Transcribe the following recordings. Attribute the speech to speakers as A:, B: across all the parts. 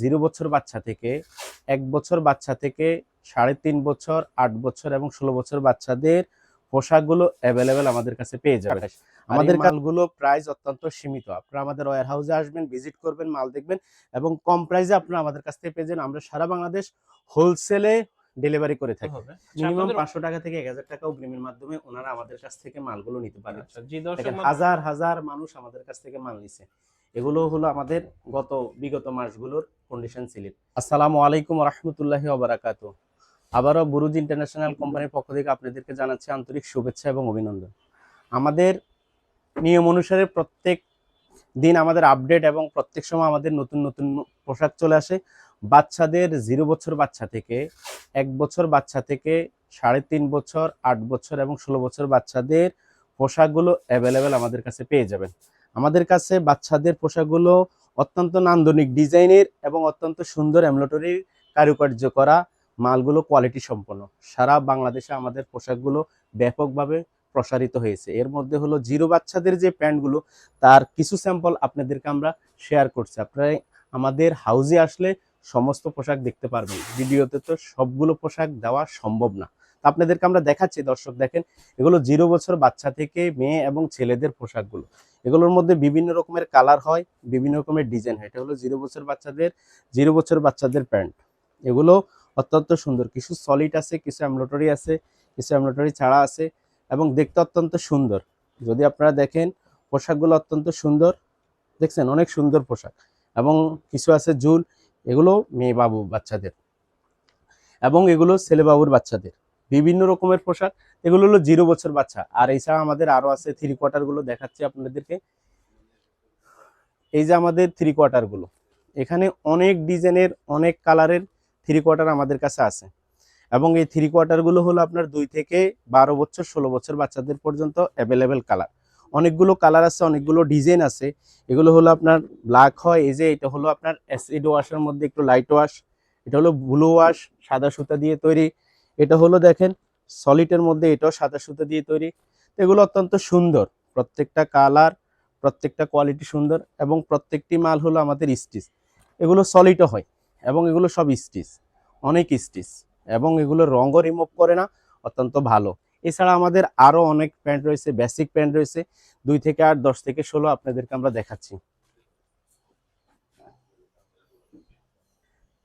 A: Zero বছর বাচ্চা থেকে এক বছর বাচ্চা থেকে সাড়ে তিন বছর আট বছর এবং ষোলো বছর বাচ্চাদের পোশাকগুলো অ্যাভেলেবেল আমাদের কাছে পেয়ে যাবে আমাদের মালগুলো প্রাইস অত্যন্ত সীমিত। আপনারা আমাদের ওয়ার হাউসে আসবেন ভিজিট করবেন মাল দেখবেন এবং কম প্রাইসে আপনারা আমাদের কাছ থেকে পেয়ে যান আমরা সারা বাংলাদেশ হোলসেলে ডেলিভারি করে থাকি। মিনিমাম পাঁচশো টাকা থেকে এক হাজার টাকা অগ্রিমের মাধ্যমে ওনারা আমাদের কাছ থেকে মালগুলো নিতে পারে।
B: আচ্ছা,
A: হাজার হাজার মানুষ আমাদের কাছ থেকে মাল নিছে। এগুলো হলো আমাদের গত বিগত মাসগুলোর কন্ডিশন স্লিপ। আসসালামু আলাইকুম রহমতুল্লাহি ওবারাকাত। আবারও বুরুজ ইন্টারন্যাশনাল কোম্পানির পক্ষ থেকে আপনাদেরকে জানাচ্ছি আন্তরিক শুভেচ্ছা এবং অভিনন্দন। আমাদের নিয়ম অনুসারে প্রত্যেক দিন আমাদের আপডেট এবং প্রত্যেক সময় আমাদের নতুন নতুন পোশাক চলে আসে। বাচ্চাদের জিরো বছর বাচ্চা থেকে, এক বছর বাচ্চা থেকে সাড়ে তিন বছর, আট বছর এবং ষোলো বছর বাচ্চাদের পোশাকগুলো অ্যাভেলেবেল আমাদের কাছে পেয়ে যাবেন। আমাদের কাছে বাচ্চাদের পোশাকগুলো অত্যন্ত নান্দনিক ডিজাইনের এবং অত্যন্ত সুন্দর এমব্রয়ডারির কারুকার্য করা মালগুলো কোয়ালিটি সম্পন্ন। সারা বাংলাদেশে আমাদের পোশাকগুলো ব্যাপকভাবে প্রসারিত হয়েছে। এর মধ্যে হলো জিরো বাচ্চাদের যে প্যান্টগুলো, তার কিছু স্যাম্পল আপনাদেরকে আমরা শেয়ার করছি। আপনারা আমাদের হাউজে আসলে সমস্ত পোশাক দেখতে পারবেন। ভিডিওতে তো সবগুলো পোশাক দেওয়া সম্ভব না। আপনাদেরকে আমরা দেখাচ্ছি, দর্শক দেখেন, এগুলো জিরো বছর বাচ্চা থেকে মেয়ে এবং ছেলেদের পোশাকগুলো। এগুলোর মধ্যে বিভিন্ন রকমের কালার হয়, বিভিন্ন রকমের ডিজাইন হয়। এটা হলো জিরো বছর বাচ্চাদের, জিরো বছর বাচ্চাদের প্যান্ট। এগুলো অত্যন্ত সুন্দর, কিছু সলিড আছে, কিছু এমব্রয়ডারি আছে, কিছু এমব্রয়ডারি ছাড়া আছে এবং দেখতে অত্যন্ত সুন্দর। যদি আপনারা দেখেন, পোশাকগুলো অত্যন্ত সুন্দর, দেখছেন, অনেক সুন্দর পোশাক এবং কিছু আছে জুল, এগুলো মেয়ে বাবু বাচ্চাদের এবং এগুলো ছেলে বাবুর বাচ্চাদের। বিভিন্ন রকমের পোশাক। এগুলো হলো জিরো বছর বাচ্চা। আর এছাড়া আমাদের আরও আছে থ্রি কোয়ার্টারগুলো দেখাচ্ছি আপনাদেরকে। এই যে আমাদের থ্রি কোয়ার্টারগুলো। এখানে অনেক ডিজাইনের, অনেক কালারের থ্রি কোয়ার্টার আমাদের কাছে আছে। এবং এই থ্রি কোয়ার্টারগুলো হলো আপনার দুই থেকে বারো বছর, ষোলো বছর বাচ্চাদের পর্যন্ত অ্যাভেলেবেল কালার অনেকগুলো কালার আছে, অনেকগুলো ডিজাইন আছে। এগুলো হলো আপনার ব্ল্যাক হয়, এই যে এটা হলো আপনার অ্যাসিড ওয়াশের মধ্যে একটু লাইট ওয়াশ এটা হলো ব্লু ওয়াশ সাদা সুতা দিয়ে তৈরি। এটা হলো দেখেন সলিডের মধ্যে এটাও সাদা সুতো দিয়ে তৈরি। এগুলো অত্যন্ত সুন্দর। প্রত্যেকটা কালার প্রত্যেকটা কোয়ালিটি সুন্দর এবং প্রত্যেকটি মাল হলো আমাদের স্টিচ এগুলো সলিডও হয় এবং এগুলো সব স্টিচ অনেক স্টিচ এবং এগুলো রঙও রিমুভ করে না, অত্যন্ত ভালো। এছাড়া আমাদের আরও অনেক প্যান্ট রয়েছে বেসিক প্যান্ট রয়েছে। দুই থেকে আট, দশ থেকে ষোলো আপনাদেরকে আমরা দেখাচ্ছি।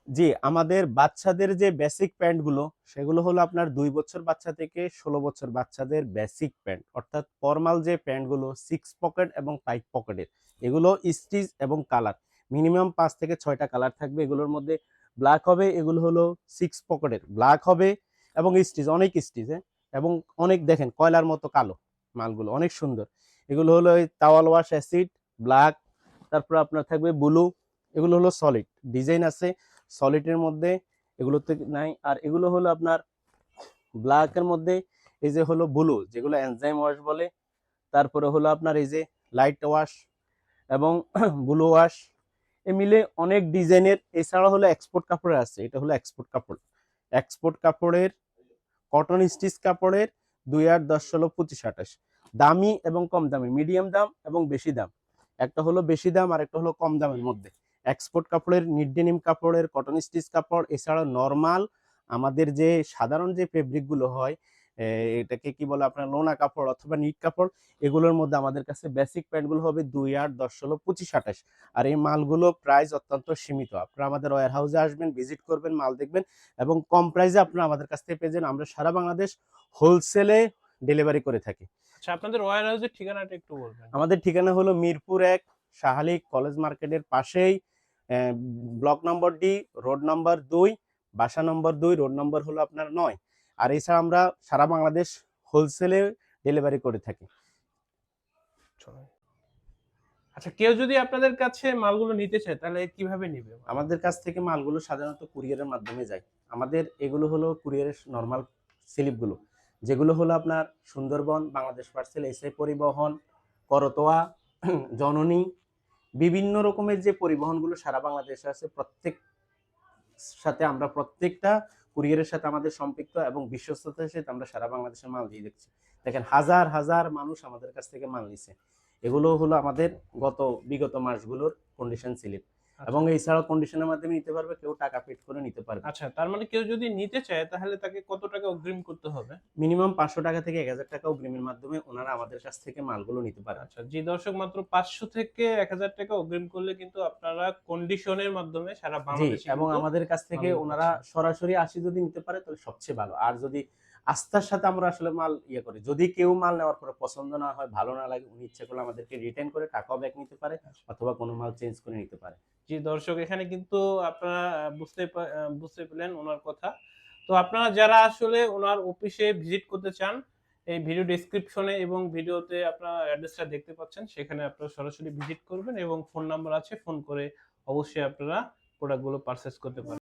A: জি, আমাদের বাচ্চাদের যে বেসিক প্যান্টগুলো সেগুলো হলো আপনার দুই বছর বাচ্চা থেকে ষোলো বছর বাচ্চাদের বেসিক প্যান্ট অর্থাৎ ফর্মাল যে প্যান্টগুলো সিক্স পকেট এবং ফাইভ পকেটের এগুলো স্টিচ এবং কালার মিনিমাম পাঁচ থেকে ছয়টা কালার থাকবে এগুলোর মধ্যে। ব্ল্যাক হবে, এগুলো হলো সিক্স পকেটের ব্ল্যাক হবে এবং স্টিচ অনেক স্টিচ হ্যাঁ? এবং অনেক, দেখেন, কয়লার মতো কালো মালগুলো, অনেক সুন্দর। এগুলো হলো তাওয়াল ওয়াশ অ্যাসিড ব্ল্যাক তারপর আপনার থাকবে ব্লু এগুলো হলো সলিড ডিজাইন আছে। সলিডের মধ্যে এগুলোতে নাই। আর এগুলো হলো আপনার ব্ল্যাকের মধ্যে, এই যে হলো ব্লু যেগুলো এনজাইম ওয়াশ বলে। তারপরে হলো আপনার এই যে লাইট ওয়াশ এবং ব্লু ওয়াশ এ মিলে অনেক ডিজাইনের এছাড়া হলো এক্সপোর্ট কাপড়ের আছে, এটা হলো এক্সপোর্ট কাপড়। এক্সপোর্ট কাপড়ের কটন স্টিচ কাপড়ের দুই আট দশ ষোলো পঁচিশ আঠাশ। দামি এবং কম দামি মিডিয়াম দাম এবং বেশি দাম। একটা হলো বেশি দাম আর একটা হলো কম দামের মধ্যে। এক্সপোর্ট কাপড়ের নিডেনিম কাপড়ের কটন স্টিচ কাপড় এছাড়া নর্মাল আমাদের যে সাধারণ যে ফেব্রিকগুলো হয় এটাকে কি বলে আপনার লোনা কাপড় অথবা নিট কাপড় এগুলোর মধ্যে আমাদের কাছে বেসিক প্যান্টগুলো হবে দুই আট দশ ষোলো পঁচিশ আঠাশ। আর এই মালগুলো প্রাইস অত্যন্ত সীমিত। আপনারা আমাদের ওয়ার হাউসে আসবেন ভিজিট করবেন মাল দেখবেন এবং কম প্রাইসে আপনারা আমাদের কাছ থেকে পেয়ে যান আমরা সারা বাংলাদেশ হোলসেলে ডেলিভারি করে থাকি।
B: আচ্ছা আপনাদের ওয়ার হাউসের ঠিকানাটা একটু বলবেন।
A: আমাদের ঠিকানা হলো মিরপুর এক শাহালি কলেজ মার্কেটের পাশেই block number D road number দুই বাসা নম্বর দুই রোড নম্বর হলো আপনার নয়। আর এছাড়া আমরা সারা বাংলাদেশ হোলসেলে ডেলিভারি করে থাকি।
B: আচ্ছা কেউ যদি আপনাদের কাছে মালগুলো নিতে চায় তাহলে কীভাবে নিবে?
A: আমাদের কাছ থেকে মালগুলো সাধারণত কুরিয়ারের মাধ্যমে যায়। আমাদের এগুলো হলো কুরিয়ারের নর্মাল স্লিপগুলো যেগুলো হলো আপনার সুন্দরবন বাংলাদেশ পার্সেল এসআই পরিবহন করতোয়া জননী বিভিন্ন রকমের যে পরিবহনগুলো সারা বাংলাদেশে আছে, প্রত্যেক সাথে আমরা প্রত্যেকটা কুরিয়ারের সাথে আমাদের সম্পৃক্ত এবং বিশ্বস্ততার সাথে আমরা সারা বাংলাদেশে মাল দিয়ে দেখছি। দেখেন, হাজার হাজার মানুষ আমাদের কাছ থেকে মাল নিছে। এগুলো হলো আমাদের গত বিগত মাসগুলোর কন্ডিশন স্লিপ এবং এই এছাড়াও কন্ডিশনের মাধ্যমে নিতে পারবে কেউ টাকা পেড করে নিতে পারবে।
B: আচ্ছা তার মানে কেউ যদি নিতে চায় তাহলে তাকে কত টাকা অগ্রিম করতে হবে?
A: মিনিমাম পাঁচশো টাকা থেকে এক হাজার টাকা অগ্রিমের মাধ্যমে ওনারা আমাদের কাছ থেকে মালগুলো নিতে পারে
B: আচ্ছা জি দর্শক মাত্র পাঁচশো থেকে এক হাজার টাকা অগ্রিম করলে কিন্তু আপনারা কন্ডিশনের মাধ্যমে সারা বাংলাদেশে
A: এবং আমাদের কাছ থেকে ওনারা সরাসরি আসি যদি নিতে পারে তাহলে সবচেয়ে ভালো। আর যদি আস্থার সাথে আমরা আসলে মাল ইয়ে করি। যদি কেউ মাল নেওয়ার পরে পছন্দ না হয়, ভালো না লাগে, উনি ইচ্ছে করলে আমাদেরকে রিটার্ন করে টাকাও ব্যাক নিতে পারে অথবা কোনো মাল চেঞ্জ করে নিতে পারে।
B: জি দর্শক, এখানে কিন্তু আপনারা বুঝতে বুঝতে পেলেন ওনার কথা। তো আপনারা যারা আসলে ওনার অফিসে ভিজিট করতে চান, এই ভিডিও ডেসক্রিপশনে এবং ভিডিওতে আপনারা অ্যাড্রেসটা দেখতে পাচ্ছেন, সেখানে আপনারা সরাসরি ভিজিট করবেন এবং ফোন নাম্বার আছে ফোন করে অবশ্যই আপনারা প্রোডাক্টগুলো পারচেস করতে পারেন